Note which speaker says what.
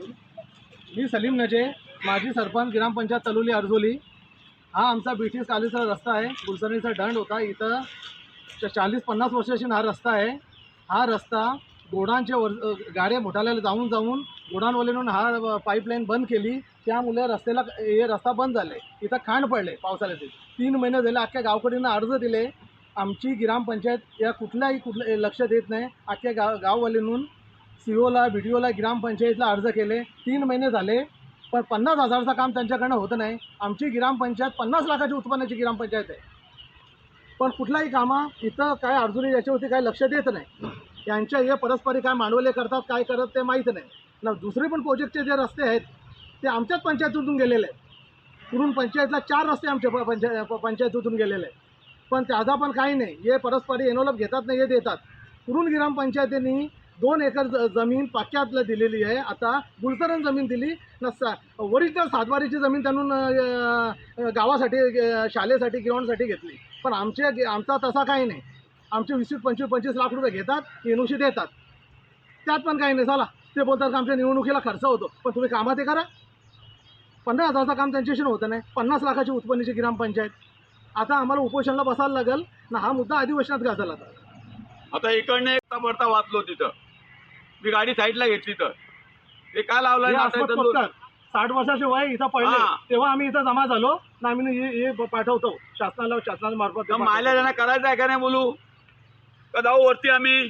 Speaker 1: मी सलीम नजे माजी सरपंच ग्रामपंचायत तलोली अर्जोली हा आमचा ब्रिटिश कालीचा रस्ता आहे. गुलसरणीचा दंड होता. इथं च- चाळीस पन्नास वर्षाची हा रस्ता आहे. हा रस्ता गोडांचे वर गाड्या मोठाल्याला जाऊन जाऊन गोडांवाल्यानं हा पाईपलाईन बंद केली. त्यामुळे रस्त्याला हे रस्ता बंद झाले. इथं खांड पडले पावसाळ्याचे तीन महिने झाले अख्ख्या गावकडीनं अर्ज दिले. आमची ग्रामपंचायत या कुठल्याही कुठलं लक्ष देत नाही. अख्ख्या गाव गाववालीनून सी ओला बी डी ओला ग्रामपंचायतला अर्ज केले. तीन महिने झाले पण पन्नास हजारचं काम त्यांच्याकडनं होतं नाही. आमची ग्रामपंचायत पन्नास लाखाची उत्पन्नाची ग्रामपंचायत आहे. पण कुठलाही कामं इथं काय अडचणी याच्यावरती काही लक्ष देत नाही. यांच्या हे परस्परी काय मांडवले करतात काय करत ते माहीत नाही. ना दुसरे पण प्रोजेक्टचे जे रस्ते आहेत ते आमच्याच पंचायतीतून गेलेले आहेत. कुरून पंचायतला चार रस्ते आमच्या प- पंचाय पंचायतीतून गेलेले आहेत. पण त्याचा पण काही नाही. हे परस्परी एनोलप घेतात नाही हे देतात. कुरून ग्रामपंचायतींनी दोन एकर ज- जमीन पाक्यातलं दिलेली आहे. आता गुलसरण जमीन दिली नसता. वरिष्ठ सातवारीची जमीन त्यांनी गावासाठी शालेसाठी शाळेसाठी ग्राउंडसाठी घेतली. पण आमच्या गे- आमचा तसा काही नाही. आमचे वीस पंचवीस पंचवीस लाख रुपये घेतात एनओशी देतात. त्यात पण काही नाही. चला ते बोलतात का आमच्या निवडणुकीला खर्च होतो. पण तुम्ही कामात हे करा. पंधरा हजारचं काम त्यांच्याशी होतं नाही. पन्नास लाखाची उत्पन्नाची ग्रामपंचायत. आता आम्हाला उपोषणाला बसायला लागेल. ना हा मुद्दा अधिवेशनात घातला आता
Speaker 2: आता इकडनं एक भरता वाचलो तिथं. मी गाडी साईडला घेतली तर ते काय लावलं
Speaker 1: हे. साठ वर्षाचे वय इथं पडले
Speaker 2: हा.
Speaker 1: तेव्हा आम्ही इथं जमा झालो ना आम्ही हे हे पाठवतो शासनाला शासनाच्या मार्फत ते
Speaker 2: का
Speaker 1: पाठवतो.
Speaker 2: मायला करायचं आहे का नाही बोलू का जाऊ वरती आम्ही